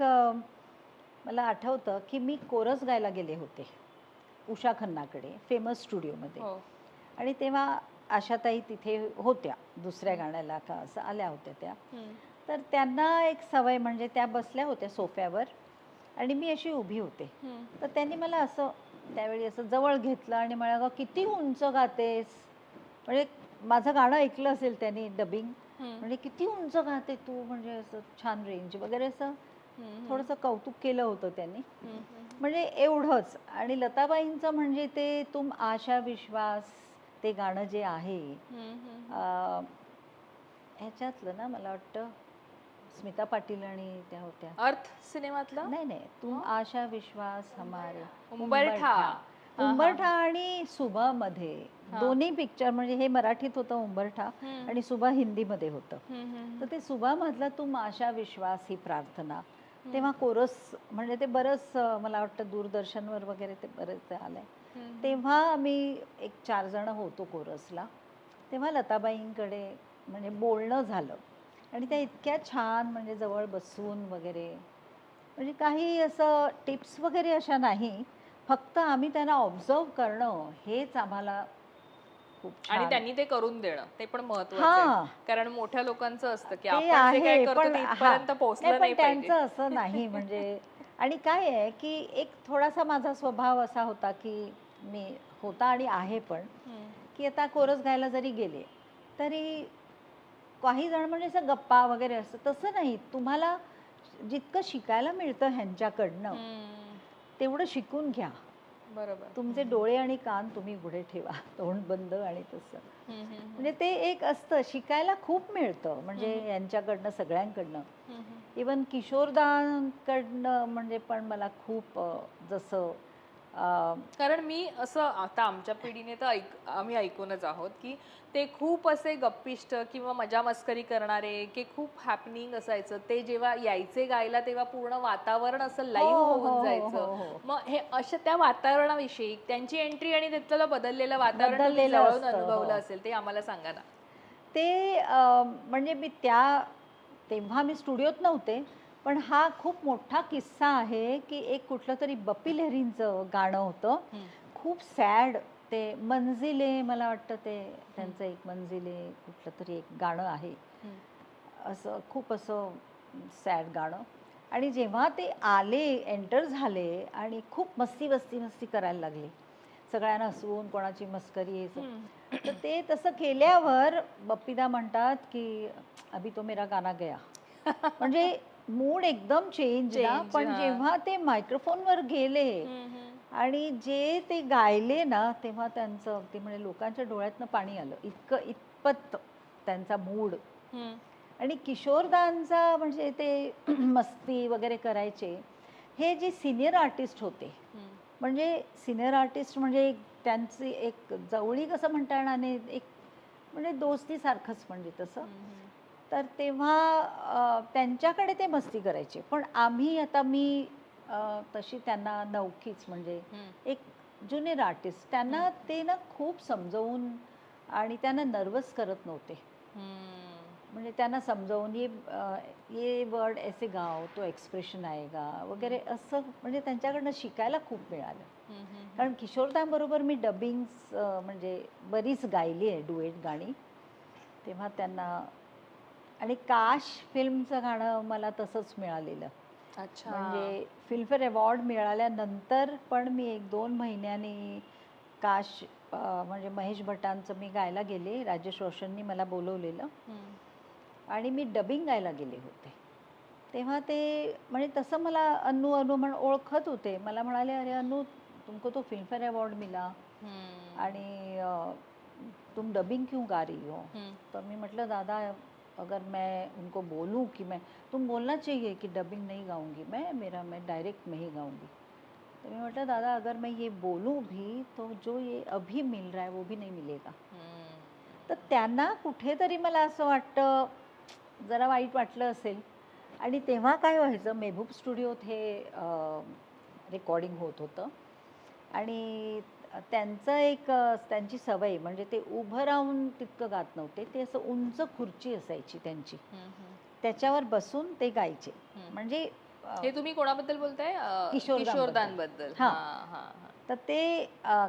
एक मला आठवतं की मी कोरस गायला गेले होते उषा खन्नाकडे फेमस स्टुडिओमध्ये हो आणि तेव्हा आशाताई तिथे होत्या दुसऱ्या गाण्याला का असं आल्या होत्या त्या. तर त्यांना एक सवय म्हणजे त्या बसल्या होत्या सोफ्यावर आणि मी अशी उभी होते. तर त्यांनी मला असं त्यावेळी असं जवळ घेतलं आणि मला "अगं, किती उंच गातेस म्हणजे माझं गाणं ऐकलं असेल त्यांनी डबिंग. म्हणजे किती उंच गाते तू म्हणजे असं छान रेंज वगैरे असं. थोडंसं कौतुक केलं होतं त्यांनी. म्हणजे एवढंच. आणि लताबाईंचं म्हणजे ते तुम आशा विश्वास ते गाणं जे आहे ह्याच्यातलं ना मला वाटतं स्मिता पाटील आणि त्या होत्या. अर्थ सिनेमातला? नाही नाही. तुम? आशा विश्वास हमारे. उंबरठा. उंबरठा. आणि सुभा मध्ये. दोन्ही पिक्चर म्हणजे हे मराठीत होतं उंबरठा. आणि सुभा हिंदीमध्ये होतं. तर ते सुभा मधलं तुम आशा विश्वास ही प्रार्थना. तेव्हा कोरस म्हणजे ते बरंच मला वाटतं दूरदर्शनवर वगैरे ते बरेच आलंय. तेव्हा आम्ही एक चार जण होतो कोरसला. तेव्हा लताबाईंकडे म्हणजे बोलणं झालं. आणि त्या इतक्या छान म्हणजे जवळ बसून वगैरे म्हणजे काही असं टिप्स वगैरे अशा नाही. फक्त आम्ही त्यांना ऑब्झर्व करणं हेच आम्हाला खूप आणि त्यांनी ते करून देणं ते पण महत्वाचं हा. आहे कारण मोठ्या लोकांचं असतं की आपण जे काय आहे करतो. इथपर्यंत नाही, पोहोचलं पण नाही त्यांचं असं नाही म्हणजे आणि काय आहे की एक थोडासा माझा स्वभाव असा होता की मी होता आणि आहे पण. की आता कोरस गायला जरी गेले तरी काही जण म्हणजे असं गप्पा वगैरे असतं तसं नाही तुम्हाला जितकं शिकायला मिळतं ह्यांच्याकडनं. तेवढं शिकून घ्या बरोबर तुमचे डोळे आणि कान तुम्ही उघडे ठेवा तोंड बंद आणि तसं. म्हणजे ते एक असतं शिकायला खूप मिळतं म्हणजे. यांच्याकडनं सगळ्यांकडनं. इवन किशोरदांकडनं म्हणजे पण मला खूप जसं कारण मी असं आता आमच्या पिढीने तर ऐक आम्ही ऐकूनच आहोत की ते खूप असे गप्पिष्ट किंवा मजा मस्करी करणारे की खूप हॅपनिंग असायचं ते जेव्हा यायचे गायला तेव्हा पूर्ण वातावरण असं लाईव्ह हो, हो, होऊन हो, जायचं. मग हे अशा त्या वातावरणाविषयी त्यांची एंट्री आणि त्यातलं बदललेलं वातावरण अनुभवलं. असेल ते आम्हाला सांगा ना ते म्हणजे मी त्या तेव्हा मी स्टुडिओत नव्हते पण हा खूप मोठा किस्सा आहे की एक कुठलं तरी बप्पी लेहरींचं गाणं होतं. खूप सॅड ते मंजिले मला वाटतं ते त्यांचं एक मंजिले कुठलं तरी एक गाणं आहे. असं खूप असं सॅड गाणं. आणि जेव्हा ते आले एंटर झाले आणि खूप मस्ती मस्ती मस्ती करायला लागले. सगळ्यांना हसवून कोणाची मस्करी. तर ते तसं केल्यावर बप्पीदा म्हणतात की अभि तो मेरा गाना गया. म्हणजे मूड एकदम चेंज ना Change, पण हा. जेव्हा ते मायक्रोफोनवर गेले हम्म. हम्म. आणि जे ते गायले ना तेव्हा त्यांचं अगदी म्हणजे लोकांच्या डोळ्यातनं पाणी आलं इतकं इतपत त्यांचा मूड. आणि किशोरदांचा म्हणजे ते मस्ती वगैरे करायचे हे जे सिनियर आर्टिस्ट होते. म्हणजे सिनियर आर्टिस्ट म्हणजे त्यांची एक जवळी कसं म्हणता येणार नाही एक म्हणजे दोस्तीसारखंच म्हणजे तसं. तर तेव्हा त्यांच्याकडे ते मस्ती करायचे. पण आम्ही आता मी तशी त्यांना नवखीच म्हणजे. एक ज्युनियर आर्टिस्ट त्यांना ते ना खूप समजवून आणि त्यांना नर्वस करत नव्हते. म्हणजे त्यांना समजावून ये ये वर्ड ऐसे गाव तो एक्सप्रेशन आएगा वगैरे असं म्हणजे त्यांच्याकडनं शिकायला खूप मिळालं. कारण किशोरदांबरोबर मी डबिंग्स म्हणजे बरीच गायली आहे डुएट गाणी. तेव्हा त्यांना आणि काश फिल्मचं गाणं मला तसंच मिळालेलं. अच्छा. म्हणजे फिल्मफेअर अवॉर्ड मिळाल्यानंतर पण मी एक दोन महिन्यांनी काश म्हणजे महेश भटांचं मी गायला गेले राजेश रोशननी मला बोलवलेलं. आणि मी डबिंग गायला गेले होते. तेव्हा ते म्हणजे तसं मला अनु अनु म्हण ओळखत होते. मला म्हणाले अरे अनु तुमको तो फिल्मफेअर अवॉर्ड मिला. आणि तुम डबिंग क्यों गा रही हो? हम्म. तो मैं मतलब दादा अगर मैं उनको बोलूं कि मैं तुम बोलना चाहिए कि डबिंग नहीं गाऊंगी मैं मेरा मैं डायरेक्ट में ही गाऊंगी। तो मैं मतलब दादा अगर मैं ये बोलूं भी तो जो ये अभी मिल रहा है वो भी नहीं मिलेगा. तर त्यांना कुठेतरी मला असं वाटतं जरा वाईट वाटलं असेल. आणि तेव्हा काय व्हायचं मेहबूब स्टुडिओत हे रेकॉर्डिंग होत होतं. आणि त्यांचं एक त्यांची सवय म्हणजे ते उभं राहून तितकं गात नव्हते ते असं उंच खुर्ची असायची त्यांची. त्याच्यावर बसून ते गायचे. म्हणजे हे तुम्ही कोणाबद्दल बोलताय हा. हा, हा, हा. तर ते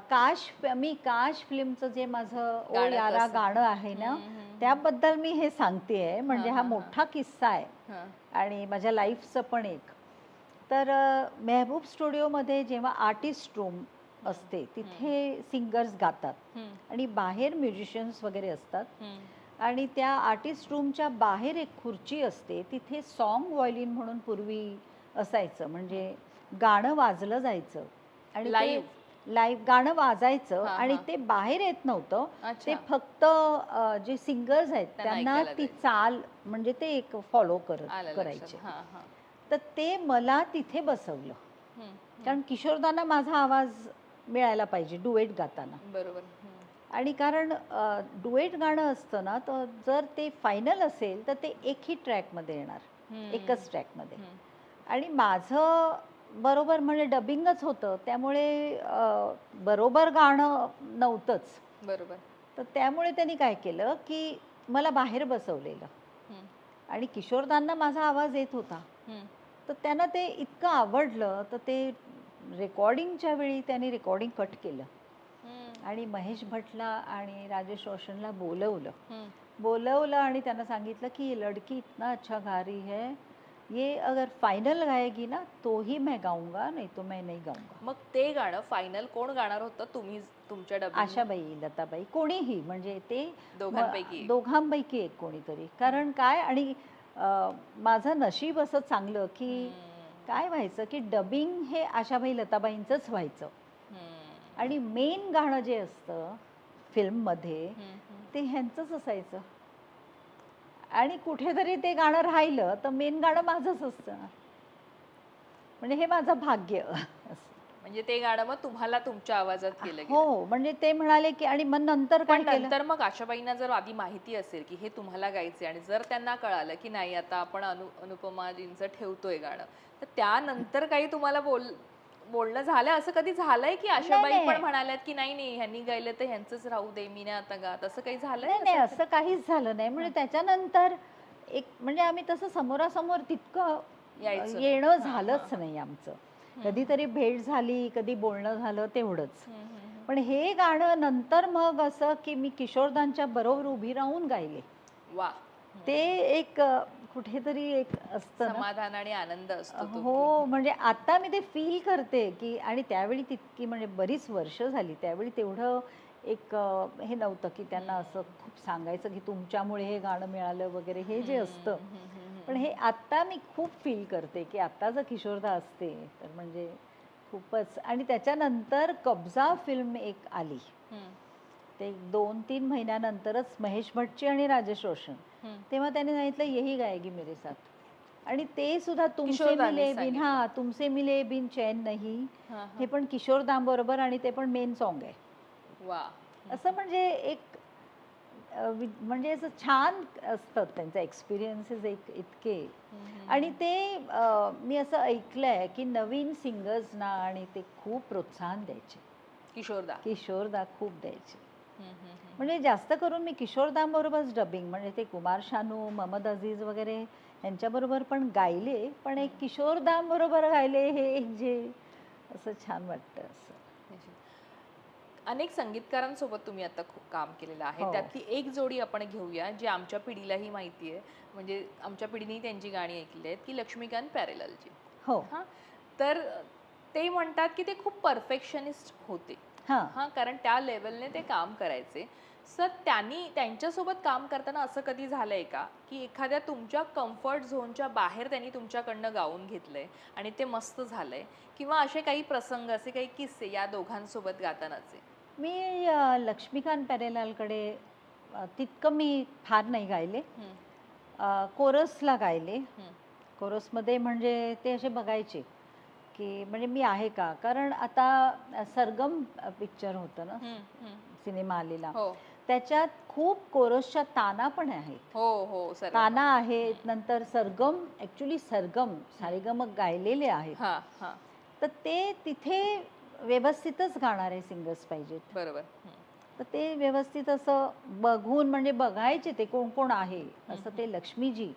काश मी काश फिल्मचं जे माझं ओ गाणं यारा? गाणं आहे ना त्याबद्दल मी हे सांगतेय म्हणजे हा. मोठा किस्सा आहे हा. आणि माझ्या लाईफचं पण एक तर मेहबूब स्टुडिओमध्ये जेव्हा आर्टिस्ट रूम असते तिथे सिंगर्स गातात आणि बाहेर म्युझिशियन्स वगैरे असतात. आणि त्या आर्टिस्ट रूमच्या बाहेर एक खुर्ची असते तिथे सॉन्ग व्हायलिन म्हणून पूर्वी असायचं म्हणजे गाणं वाजलं जायचं आणि Live? लाईव्ह गाणं वाजायचं आणि. ते बाहेर येत नव्हतं. ते फक्त जे सिंगर्स आहेत त्यांना ती. चाल म्हणजे ते एक फॉलो करत. करायचे. तर ते मला तिथे बसवलं. कारण किशोरदांना माझा आवाज मिळायला पाहिजे डुएट गाताना बरोबर. आणि कारण डुएट गाणं असतं ना तर जर ते फायनल असेल तर ते एकही ट्रॅकमध्ये येणार. एकच ट्रॅकमध्ये. आणि माझं बरोबर म्हणजे डबिंगच होतं त्यामुळे बरोबर गाणं नव्हतंच बरोबर तर त्यामुळे त्यांनी काय केलं की मला बाहेर बसवलेलं आणि किशोरदांना माझा आवाज येत होता. तर त्यांना ते इतकं आवडलं तर ते रेकॉर्डिंगच्या वेळी त्यांनी रेकॉर्डिंग कट केलं. आणि महेश भटला आणि राजेश रोशनला बोलवलं. बोलवलं आणि त्यांना सांगितलं की लड़की इतना अच्छा गा रही है. ये अगर फाइनल गाएगी ना तो ही मैं गाऊंगा नहीं तो मैं नहीं गाऊंगा. मग ते गाणं फायनल कोण गाणार होतं? तुम्ही तुमच्या डब्यात? आशाबाई लताबाई कोणीही. म्हणजे ते दोघांपैकी. दोघांपैकी एक कोणीतरी. कारण काय? आणि माझं नशीब असं चांगलं की. काय व्हायचं की डबिंग हे आशाबाई लताबाईंचंच व्हायचं. आणि मेन गाणं जे असतं फिल्ममध्ये. ते ह्यांचंच असायचं आणि कुठेतरी ते गाणं राहिलं तर मेन गाणं माझंच असतं म्हणजे हे माझं भाग्य. म्हणजे ते गाणं मग तुम्हाला तुमच्या आवाजात केलं गेलं हो म्हणजे ते म्हणाले की आणि मग नंतर काय पण केलं नंतर मग आशाबाईंना जर आधी माहिती असेल की हे तुम्हाला गायचे आणि जर त्यांना कळालं की नाही आता आपण अनु अनुपमाजींचं ठेवतोय गाणं तर त्यानंतर काही तुम्हाला बोल बोलणं झालं असं कधी झालंय की आशाबाई नाही. पण म्हणाल्यात की नाही नाही ह्यांनी गायलं तर ह्यांचंच राहू दे मी नाही आता गात असं काही झालंय नाही नाही असं? असं काहीच झालं नाही म्हणजे त्याच्यानंतर एक म्हणजे आम्ही तसं समोरासमोर तितकं यायचं. येणं हां, झालंच हां. नाही आमचं कधीतरी भेट झाली कधी बोलणं झालं तेवढंच. पण हे गाणं नंतर मग असं की मी किशोरदांच्या बरोबर उभी राहून गायले. वा. ते एक कुठेतरी एक असतं समाधान आणि आनंद असतो तो हो म्हणजे आता मी ते फील करते की आणि त्यावेळी तितकी म्हणजे बरीच वर्ष झाली. त्यावेळी तेवढं एक हे नव्हतं की त्यांना असं खूप सांगायचं की तुमच्यामुळे हे गाणं मिळालं वगैरे हे जे असतं. पण हे आत्ता मी खूप फील करते की आत्ता जर किशोरदा असते तर म्हणजे खूपच. आणि त्याच्यानंतर कब्जा फिल्म एक आली. ते दोन तीन महिन्यानंतरच महेश भटजी आणि राजेश रोशन. तेव्हा त्याने सांगितलं यही गाएगी मेरे साथ. आणि ते सुद्धा तुमसे किशोरदांनी मिले बिन. हा तुमसे मिले बिन चैन नाही. हा, पण किशोरदाम बरोबर आणि ते पण मेन सॉन्ग आहे. वा असं म्हणजे एक वि- म्हणजे असं छान असतात त्यांचे एक्सपिरियन्सेस एक इतके. आणि ते मी असं ऐकलंय की नवीन सिंगर्सना आणि ते खूप प्रोत्साहन द्यायचे. किशोरदा. किशोरदा खूप द्यायचे. म्हणजे जास्त करून मी किशोरदांबरोबरच डबिंग म्हणजे ते कुमार शानू मोहम्मद अझीज वगैरे यांच्याबरोबर पण गायले पण एक किशोरदांबरोबर गायले हे एक जे असं छान वाटतं असं. अनेक संगीतकारांसोबत तुम्ही आता खूप काम केलेलं आहे. हो. त्यातली एक जोडी आपण घेऊया जी आमच्या पिढीलाही माहिती आहे. म्हणजे आमच्या पिढीने त्यांची गाणी ऐकली आहेत की लक्ष्मीकांत पॅरेलालची. हो. हा. तर ते म्हणतात की ते खूप परफेक्शनिस्ट होते. हां. हा कारण त्या लेवलने ते काम करायचे. सर त्यांनी त्यांच्यासोबत काम करताना असं कधी झालंय का? की एखाद्या तुमच्या कम्फर्ट झोनच्या बाहेर त्यांनी तुमच्याकडनं गाऊन घेतलंय आणि ते मस्त झालंय? किंवा असे काही प्रसंग असे काही किस्से या दोघांसोबत गातानाचे? मी लक्ष्मीकांत पॅरेलालकडे तितकं मी फार नाही गायले. कोरसला गायले. कोरसमध्ये म्हणजे ते असे बघायचे की म्हणजे मी आहे का? कारण आता सरगम पिक्चर होतं ना. सिनेमा आलेला. हो. त्याच्यात खूप कोरसच्या ताना पण आहेत. हो हो ताना आहेत नंतर सरगम ॲक्च्युली सरगम सारेगम गायलेले आहेत. हा हा. तर ते तिथे व्यवस्थितच गाणारे सिंगर्स पाहिजेत. बरोबर. तर ते व्यवस्थित असं बघून म्हणजे बघायचे ते कोण कोण आहे असं ते लक्ष्मीजी.